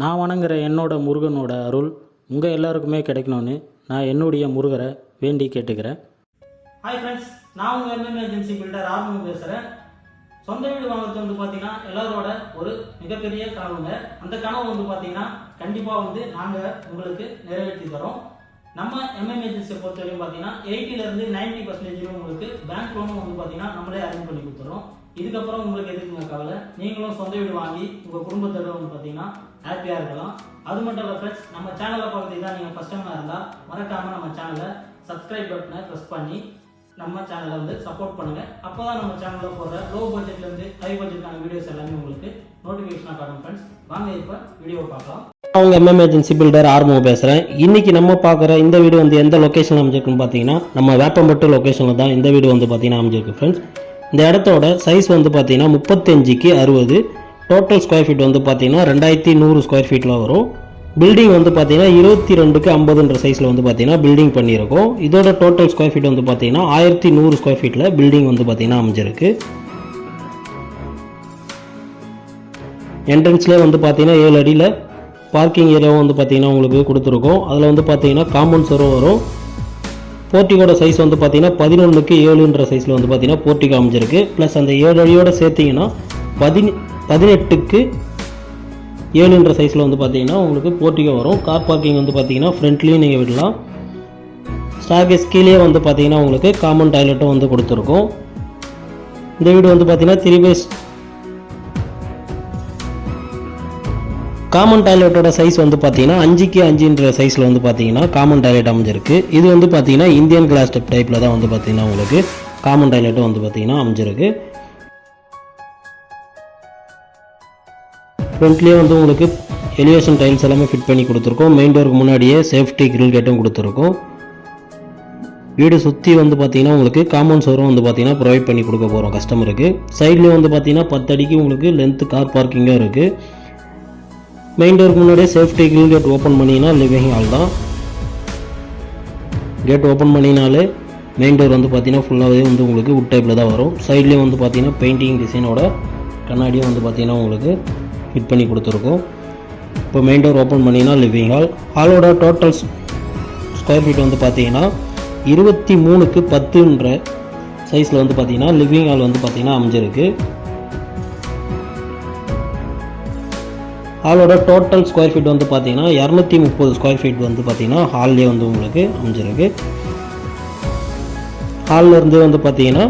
நான் வணங்குற என்னோட முருகனோட அருள் உங்கள் எல்லாருக்குமே கிடைக்கணும்னு நான் என்னுடைய முருகரை வேண்டி கேட்டுக்கிறேன். ஹாய் ஃப்ரெண்ட்ஸ் நான் உங்கள் எம்எம் ஏஜென்சி பில்டர் ஆர்வம் பேசுகிறேன் சொந்த வீடு வாங்குறது வந்து பார்த்தீங்கன்னா எல்லாரோட ஒரு மிகப்பெரிய கனவுங்க. அந்த கனவு வந்து பார்த்தீங்கன்னா கண்டிப்பாக வந்து நாங்கள் உங்களுக்கு நிறைவேற்றி தரோம். நம்ம எம்எம் ஏஜென்சியை பொறுத்தவரைக்கும் பார்த்தீங்கன்னா எயிட்டிலேருந்து நைன்டி பர்சன்டேஜ் உங்களுக்கு பேங்க் லோனும் வந்து பார்த்தீங்கன்னா நம்மளே அரேஞ்ச் பண்ணி கொடுத்துறோம். இதுக்கப்புறம் உங்களுக்கு எதுக்குங்க கவலை? நீங்களும் சொந்த வீடு வாங்கி உங்கள் குடும்பத்தோட வந்து பார்த்தீங்கன்னா ஹாப்பியாக இருக்கலாம். அது மட்டும் இல்லை ஃப்ரெண்ட்ஸ் நம்ம சேனலை பார்க்குறது தான் நீங்கள் ஃபஸ்ட் டைமாக இருந்தால் மறக்காமல் நம்ம சேனலை சப்ஸ்கிரைப் பட்டனை ப்ரெஸ் பண்ணி நம்ம சேனலை வந்து சப்போர்ட் பண்ணுங்கள் அப்போ தான் நம்ம சேனலில் போடுற லோ பட்ஜெட்லேருந்து ஹை பட்ஜெட்டான வீடியோஸ் எல்லாமே உங்களுக்கு நோட்டிஃபிகேஷனாக காட்டும் ஃப்ரெண்ட்ஸ் வாங்க இப்போ வீடியோ பார்க்கலாம். அவங்க எம்எம் ஏஜென்சி பில்டர் ஆர்மோ பேசுகிறேன் இன்னைக்கு நம்ம பார்க்குற இந்த வீடு வந்து எந்த லொக்கேஷன் அமைஞ்சிருக்குன்னு பார்த்தீங்கன்னா நம்ம வேப்பம்பட்டு லொக்கேஷனில் தான் இந்த வீடு வந்து பார்த்தீங்கன்னா அமைஞ்சிருக்கு ஃப்ரெண்ட்ஸ் இந்த இடத்தோட சைஸ் வந்து பார்த்தீங்கன்னா முப்பத்தஞ்சுக்கு அறுபது. டோட்டல் ஸ்கொயர் ஃபீட் வந்து பார்த்தீங்கன்னா ரெண்டாயிரத்தி நூறு ஸ்கொயர் ஃபீட்டில் வரும். பில்டிங் வந்து பார்த்தீங்கன்னா இருபத்தி ரெண்டுக்கு ஐம்பதுன்ற சைஸில் வந்து பார்த்தீங்கன்னா பில்டிங் பண்ணியிருக்கோம். இதோட டோட்டல் ஸ்கொயர் ஃபீட் வந்து பார்த்தீங்கன்னா ஆயிரத்தி நூறு ஸ்கொயர் ஃபீட்டில் பில்டிங் வந்து பார்த்தீங்கன்னா அமைஞ்சிருக்கு. என்ட்ரன்ஸ்லேயே வந்து பார்த்தீங்கன்னா ஏழு அடியில் பார்க்கிங் ஏரியாவும் வந்து பார்த்தீங்கன்னா உங்களுக்கு கொடுத்துருக்கோம். அதில் வந்து பார்த்தீங்கன்னா காம்பவுண்ட் சரும் வரும். போர்ட்டிகோட சைஸ் வந்து பார்த்தீங்கன்னா பதினொன்றுக்கு ஏழுன்ற சைஸில் வந்து பார்த்தீங்கன்னா போர்ட்டிகோ அமைஞ்சிருக்கு ப்ளஸ் அந்த ஏழு அடியோடு சேர்த்திங்கன்னா பதினி பதினெட்டுக்கு ஏழுன்ற சைஸில் வந்து பார்த்தீங்கன்னா உங்களுக்கு போர்ட்டிகோ வரும். கார் பார்க்கிங் வந்து பார்த்தீங்கன்னா ஃப்ரண்ட்லேயும் நீங்கள் விடலாம். ஸ்டார்கேஸ் கீழே வந்து பார்த்தீங்கன்னா உங்களுக்கு காமன் டாய்லெட்டும் வந்து கொடுத்துருக்கோம். இந்த வீடு வந்து பார்த்தீங்கன்னா த்ரீ பேஸ் காமன் டாய்லெட்டோட சைஸ் வந்து பார்த்தீங்கன்னா அஞ்சுக்கு அஞ்சுன்ற சைஸில் வந்து பார்த்தீங்கன்னா காமன் டாய்லெட் அமைஞ்சிருக்கு. இது வந்து பார்த்தீங்கன்னா இந்தியன் கிளாஸ் டெப் டைப்பில் தான் வந்து பார்த்தீங்கன்னா உங்களுக்கு காமன் டாய்லெட்டும் வந்து பார்த்தீங்கன்னா அமைஞ்சிருக்கு. ஃப்ரண்ட்லேயே வந்து உங்களுக்கு எலிவேஷன் டைல்ஸ் எல்லாமே ஃபிட் பண்ணி கொடுத்துருக்கோம். மெயின் டோருக்கு முன்னாடியே சேஃப்டி கிரில் கேட்டும் கொடுத்துருக்கோம். வீடு சுற்றி வந்து பார்த்தீங்கன்னா உங்களுக்கு காம்பவுண்ட் சோரும் வந்து பார்த்தீங்கன்னா ப்ரொவைட் பண்ணி கொடுக்க போகிறோம் கஸ்டமருக்கு சைட்லேயும் வந்து பார்த்தீங்கன்னா பத்து அடிக்கு உங்களுக்கு லென்த்து கார் பார்க்கிங்கும் இருக்குது மெயின் டோருக்கு முன்னாடியே சேஃப்டி கேட் ஓப்பன் பண்ணிங்கன்னா லிவிங் ஹால் தான். கேட் ஓப்பன் பண்ணினாலே மெயின் டோர் வந்து பார்த்தீங்கன்னா ஃபுல்லாகவே வந்து உங்களுக்கு உட் டைப்பில் தான் வரும். சைட்லேயும் வந்து பார்த்தீங்கன்னா பெயிண்டிங் டிசைனோட கண்ணாடியும் வந்து பார்த்தீங்கன்னா உங்களுக்கு ஃபிட் பண்ணி கொடுத்துருக்கோம். இப்போ மெயின் டோர் ஓப்பன் பண்ணிங்கன்னா லிவிங் ஹால் ஹாலோட டோட்டல் ஸ்கொயர் ஃபீட் வந்து பார்த்தீங்கன்னா இருபத்தி மூணுக்கு பத்துன்ற சைஸில் வந்து பார்த்தீங்கன்னா லிவிங் ஹால் வந்து பார்த்தீங்கன்னா அமைஞ்சிருக்கு. ஹாலோட டோட்டல் ஸ்கொயர் ஃபீட் வந்து பார்த்தீங்கன்னா இரநூத்தி முப்பது ஸ்கொயர் ஃபீட் வந்து பார்த்தீங்கன்னா ஹால்லே வந்து உங்களுக்கு அமைஞ்சிருக்கு. ஹால்லேருந்து வந்து பார்த்தீங்கன்னா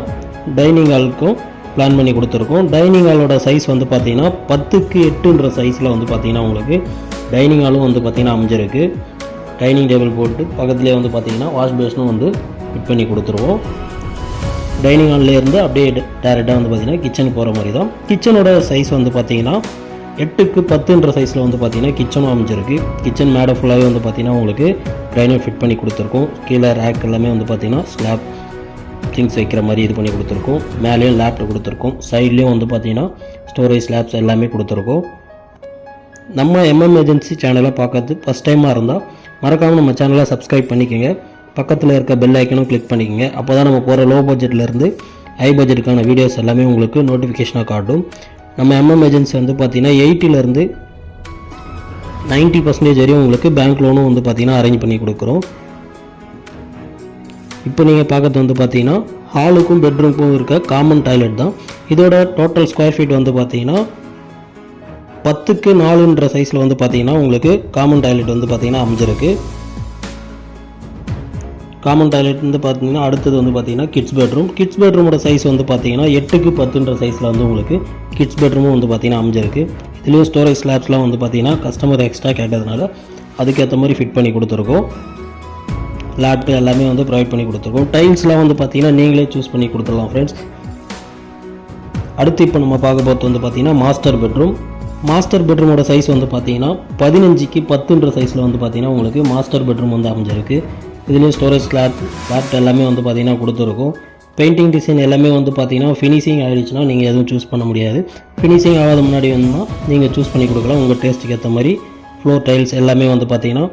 டைனிங் ஹாலுக்கும் பிளான் பண்ணி கொடுத்துருக்கோம். டைனிங் ஹாலோட சைஸ் வந்து பார்த்தீங்கன்னா பத்துக்கு எட்டுன்ற சைஸில் வந்து பார்த்தீங்கன்னா உங்களுக்கு டைனிங் ஹாலும் வந்து பார்த்தீங்கன்னா அமைஞ்சிருக்கு. டைனிங் டேபிள் போட்டு பக்கத்துலேயே வந்து பார்த்தீங்கன்னா வாஷ் பேஷனும் வந்து ஃபிட் பண்ணி கொடுத்துருவோம். டைனிங் ஹால்லேருந்து அப்படியே டேரெக்டாக வந்து பார்த்தீங்கன்னா கிச்சனுக்கு போகிற மாதிரி தான் கிச்சனோட சைஸ் வந்து பார்த்தீங்கன்னா எட்டுக்கு பத்துன்ற சைஸில் வந்து பார்த்தீங்கன்னா கிச்சனும் அமைஞ்சிருக்கு. கிச்சன் மேடை ஃபுல்லாகவே வந்து பார்த்தீங்கன்னா உங்களுக்கு டைனிங் ஃபிட் பண்ணி கொடுத்துருக்கோம். கீழே ரேக் எல்லாமே வந்து பார்த்தீங்கன்னா ஸ்லாப் திங்ஸ் வைக்கிற மாதிரி இது பண்ணி கொடுத்துருக்கோம். மேலேயும் லேப்டாப் கொடுத்துருக்கோம். சைட்லேயும் வந்து பார்த்திங்கன்னா ஸ்டோரேஜ் ஸ்லாப்ஸ் எல்லாமே கொடுத்துருக்கோம். நம்ம எம்எம் ஏஜென்சி சேனலை பார்க்கறது ஃபஸ்ட் டைமாக இருந்தால் மறக்காமல் நம்ம சேனலை சப்ஸ்கிரைப் பண்ணிக்கோங்க. பக்கத்தில் இருக்க பெல் ஐக்கனும் கிளிக் பண்ணிக்கோங்க. அப்போ தான் நம்ம போகிற லோ பட்ஜெட்லேருந்து ஹை பட்ஜெட்டுக்கான வீடியோஸ் எல்லாமே உங்களுக்கு நோட்டிஃபிகேஷனாக காட்டும். நம்ம எம்எம் ஏஜென்சி வந்து பார்த்திங்கன்னா எயிட்டிலேருந்து நைன்ட்டி பர்சன்டேஜ் வரையும் உங்களுக்கு பேங்க் லோனும் வந்து பார்த்தீங்கன்னா அரேஞ்ச் பண்ணி கொடுக்குறோம். இப்போ நீங்கள் பார்க்கறது வந்து பார்த்தீங்கன்னா ஹாலுக்கும் பெட்ரூமுக்கும் இருக்க காமன் டாய்லெட் தான். இதோட டோட்டல் ஸ்கொயர் ஃபீட் வந்து பார்த்தீங்கன்னா பத்துக்கு நாலுன்ற சைஸில் வந்து பார்த்தீங்கன்னா உங்களுக்கு காமன் டாய்லெட் வந்து பார்த்தீங்கன்னா அமைஞ்சிருக்கு. காமன் டாய்லெட் வந்து பார்த்தீங்கன்னா அடுத்தது வந்து பார்த்தீங்கன்னா கிட்ஸ் பெட்ரூம் கிட்ஸ் பெட்ரூமோட சைஸ் வந்து பார்த்தீங்கன்னா எட்டுக்கு பத்துன்ற சைஸில் வந்து உங்களுக்கு கிட்ஸ் பெட்ரூமும் வந்து பார்த்தீங்கன்னா அமைஞ்சிருக்கு. இதுலேயும் ஸ்டோரேஜ் ஸ்லாப்ஸ்லாம் வந்து பார்த்தீங்கன்னா கஸ்டமர் எக்ஸ்ட்ரா கேட்டதுனால அதுக்கேற்ற மாதிரி ஃபிட் பண்ணி கொடுத்துருக்கோம். லேப்டு எல்லாமே வந்து ப்ரொவைட் பண்ணி கொடுத்துருக்கோம். டைல்ஸ்லாம் வந்து பார்த்தீங்கன்னா நீங்களே சூஸ் பண்ணி கொடுத்துடலாம் ஃப்ரெண்ட்ஸ் அடுத்து இப்போ நம்ம பார்க்க போகிறது வந்து பார்த்தீங்கன்னா மாஸ்டர் பெட்ரூம் மாஸ்டர் பெட்ரூமோட சைஸ் வந்து பார்த்தீங்கன்னா பதினஞ்சுக்கு பத்துன்ற சைஸில் வந்து பார்த்தீங்கன்னா உங்களுக்கு மாஸ்டர் பெட்ரூம் வந்து அமைஞ்சிருக்கு. இதுலேயும் ஸ்டோரேஜ் ஸ்லாட் லேப்டாப் எல்லாமே வந்து பார்த்திங்கன்னா கொடுத்துருக்கும். பெயிண்டிங் டிசைன் எல்லாமே வந்து பார்த்தீங்கன்னா ஃபினிஷிங் ஆகிடுச்சுன்னா நீங்கள் எதுவும் சூஸ் பண்ண முடியாது. ஃபினிஷிங் ஆகாத முன்னாடி வந்து நீங்கள் சூஸ் பண்ணி கொடுக்கலாம். உங்கள் டேஸ்ட்டுக்கு ஏற்ற மாதிரி ஃப்ளோர் டைல்ஸ் எல்லாமே வந்து பார்த்தீங்கன்னா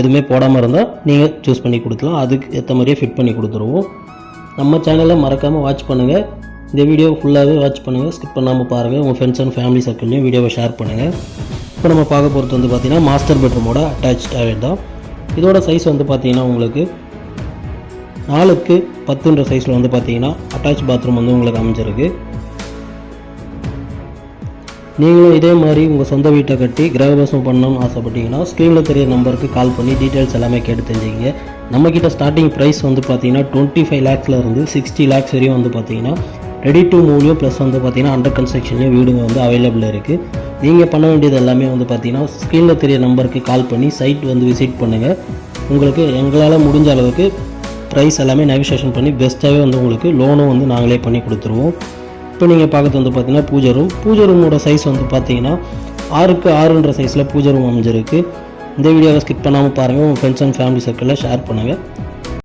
எதுவுமே போடாமல் இருந்தால் நீங்கள் சூஸ் பண்ணி கொடுக்கலாம். அதுக்கு ஏற்ற மாதிரியே ஃபிட் பண்ணி கொடுத்துருவோம். நம்ம சேனலை மறக்காமல் வாட்ச் பண்ணுங்கள் இந்த வீடியோ ஃபுல்லாகவே வாட்ச் பண்ணுங்கள் ஸ்கிப் பண்ணாமல் பாருங்கள் உங்கள் ஃப்ரெண்ட்ஸ் அண்ட் ஃபேமிலி சர்க்கிள்லையும் வீடியோவை ஷேர் பண்ணுங்கள் இப்போ நம்ம பார்க்க போகிறது வந்து பார்த்திங்கன்னா மாஸ்டர் பெட்ரூமோட அட்டாச் டாய்லெட் தான். இதோட சைஸ் வந்து பார்த்தீங்கன்னா உங்களுக்கு நாலுக்கு பத்துன்ற சைஸில் வந்து பார்த்தீங்கன்னா அட்டாச் பாத்ரூம் வந்து உங்களுக்கு அமைஞ்சிருக்கு. நீங்களும் இதே மாதிரி உங்கள் சொந்த வீட்டை கட்டி கிரகவாசம் பண்ணணும்னு ஆசைப்பட்டீங்கன்னா ஸ்க்ரீனில் தெரிய நம்பருக்கு கால் பண்ணி டீட்டெயில்ஸ் எல்லாமே கேட்டு தெரிஞ்சுக்கிங்க. நம்மக்கிட்ட ஸ்டார்டிங் ப்ரைஸ் வந்து பார்த்தீங்கன்னா டுவெண்ட்டி ஃபைவ் லேக்ஸ்லேருந்து சிக்ஸ்டி லேக்ஸ் வரையும் வந்து பார்த்தீங்கன்னா ரெடி டு மூவ்லையும் ப்ளஸ் வந்து பார்த்தீங்கன்னா அண்டர் கன்ஸ்ட்ரக்ஷன்லேயும் வீடுங்க வந்து அவைலபிள் இருக்குது நீங்கள் பண்ண வேண்டியது எல்லாமே வந்து பார்த்தீங்கன்னா ஸ்க்ரீனில் தெரிய நம்பருக்கு கால் பண்ணி சைட் வந்து விசிட் பண்ணுங்கள் உங்களுக்கு எங்களால் முடிஞ்ச அளவுக்கு ப்ரைஸ் எல்லாமே நெகோசியேஷன் பண்ணி பெஸ்ட்டாகவே வந்து உங்களுக்கு லோனும் வந்து நாங்களே பண்ணி கொடுத்துருவோம். இப்போ நீங்கள் பார்க்கறது வந்து பார்த்தீங்கன்னா பூஜை ரூம் பூஜை ரூமோட சைஸ் வந்து பார்த்தீங்கன்னா ஆறுக்கு ஆறுன்ற சைஸில் பூஜை ரூம் அமைஞ்சிருக்கு. இந்த வீடியோவை ஸ்கிப் பண்ணாமல் பாருங்கள் உங்கள் ஃப்ரெண்ட்ஸ் அண்ட் ஃபேமிலி சர்க்கிளில் ஷேர் பண்ணுங்கள்